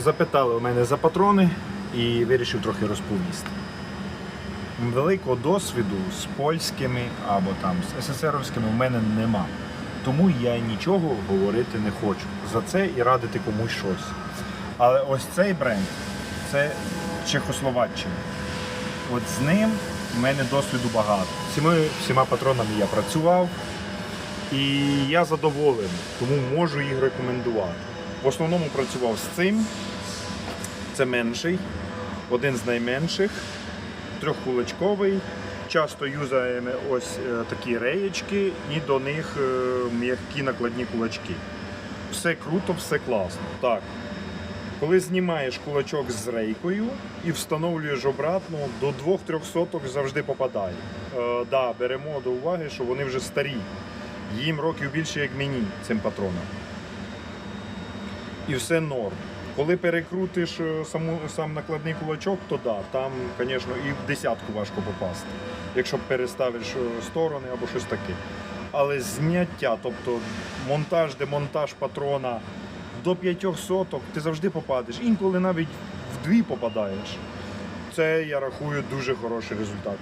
запитали у мене за патрони і вирішив трохи розповісти. Великого досвіду з польськими або там з СССРовськими в мене нема. Тому я нічого говорити не хочу. За це і радити комусь щось. Але ось цей бренд це Чехословаччина. От з ним в мене досвіду багато. Всіма, всіма патронами я працював і я задоволений, тому можу їх рекомендувати. В основному працював з цим. Це менший, один з найменших, трьохкулачковий. Часто юзаємо ось е, такі реєчки і до них е, м'які накладні кулачки. Все круто, все класно. Так. Коли знімаєш кулачок з рейкою і встановлюєш обратно, до 2-3 соток завжди попадає. Е, да, беремо до уваги, що вони вже старі. Їм років більше, як мені, цим патронам. І все норм. Коли перекрутиш е, саму, сам накладний кулачок, то да, там, звісно, і в десятку важко попасти, якщо переставиш е, сторони або щось таке. Але зняття, тобто монтаж, демонтаж патрона до п'ятьох соток, ти завжди попадеш. Інколи навіть в дві попадаєш. Це я рахую дуже хороший результат.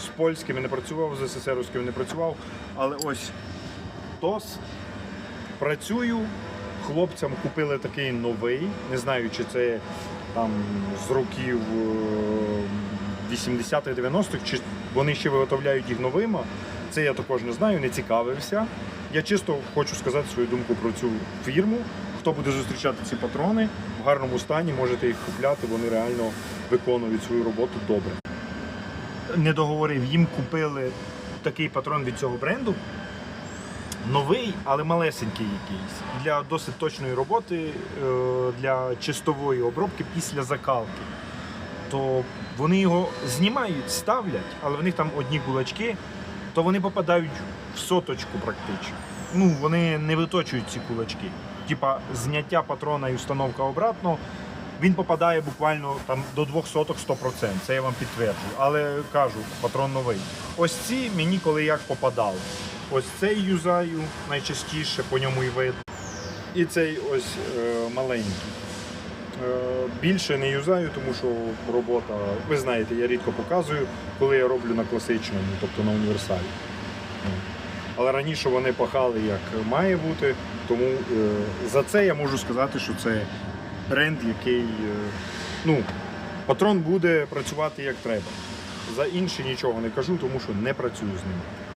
З польськими не працював, з СССРівськими не працював, але ось ТОС працюю. Хлопцям купили такий новий. Не знаю, чи це там з років е, 80-х, 90-х, чи вони ще виготовляють їх новими. Це я також не знаю, не цікавився. Я чисто хочу сказати свою думку про цю фірму. Хто буде зустрічати ці патрони в гарному стані, можете їх купляти, вони реально виконують свою роботу добре. Не договорив, їм купили такий патрон від цього бренду. Новий, але малесенький якийсь. Для досить точної роботи, е, для чистової обробки після закалки. То вони його знімають, ставлять, але в них там одні кулачки, то вони попадають в соточку практично. Ну, вони не виточують ці кулачки. Типа зняття патрона і установка обратно, він попадає буквально там до двох соток 100%. Це я вам підтверджую. Але кажу, патрон новий. Ось ці мені коли як попадали. Ось цей юзаю найчастіше, по ньому і видно. І цей ось е, маленький. Е, більше не юзаю, тому що робота, ви знаєте, я рідко показую, коли я роблю на класичному, тобто на універсалі. Але раніше вони пахали як має бути, тому е, за це я можу сказати, що це бренд, який е, ну, патрон буде працювати як треба. За інші нічого не кажу, тому що не працюю з ним.